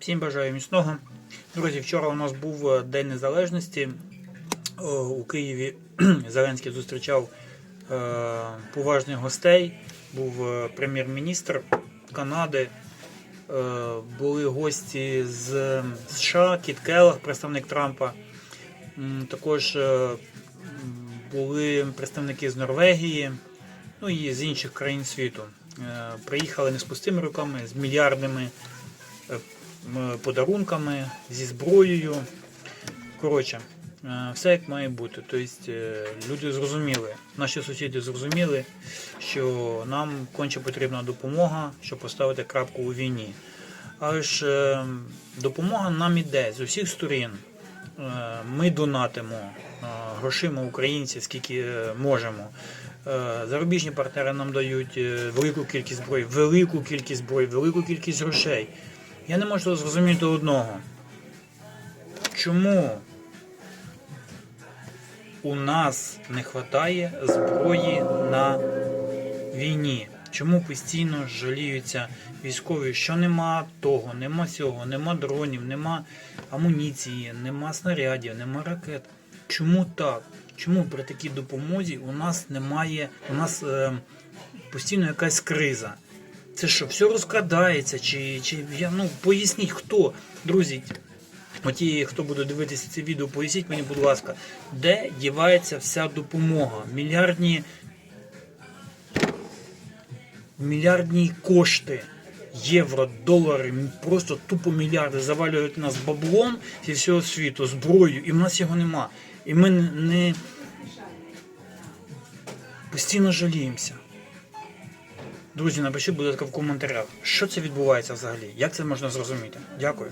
Всім бажаю міцного. Друзі, вчора у нас був е, День Незалежності. У Києві Зеленський зустрічав е, поважних гостей. Був е, прем'єр-міністр Канади. Е, були гості з США, Кіт Келлах, представник Трампа. Також е, були представники з Норвегії, ну і з інших країн світу. Е, Приїхали не з пустими руками, з мільярдними е, подарунками, зі зброєю. Коротше, е, все як має бути. Тобто е, люди зрозуміли, наші сусіди зрозуміли, що нам конче потрібна допомога, щоб поставити крапку у війні. Але ж е, допомога нам іде з усіх сторін. Ми донатимо грошима українців, скільки можемо. Зарубіжні партнери нам дають велику кількість зброї, велику кількість зброї, велику кількість грошей. Я не можу зрозуміти одного. Чому у нас не вистачає зброї на війні? Чому постійно жаліються військові, що нема того, нема цього, нема дронів, нема амуніції, нема снарядів, нема ракет. Чому так? Чому при такій допомозі у нас немає, у нас е, постійно якась криза? Це що, все розкрадається? Чи, чи я, ну, поясніть, хто, друзі, Оті, хто буде дивитися це відео, поясніть мені, будь ласка, де дівається вся допомога? Мільярдні, мільярдні кошти, євро, долари, просто тупо мільярди завалюють нас баблом зі всього світу, зброєю, і в нас його нема. І ми не- постійно жаліємося. Друзі, напишіть, будь ласка, в коментарях, що це відбувається взагалі, як це можна зрозуміти. Дякую.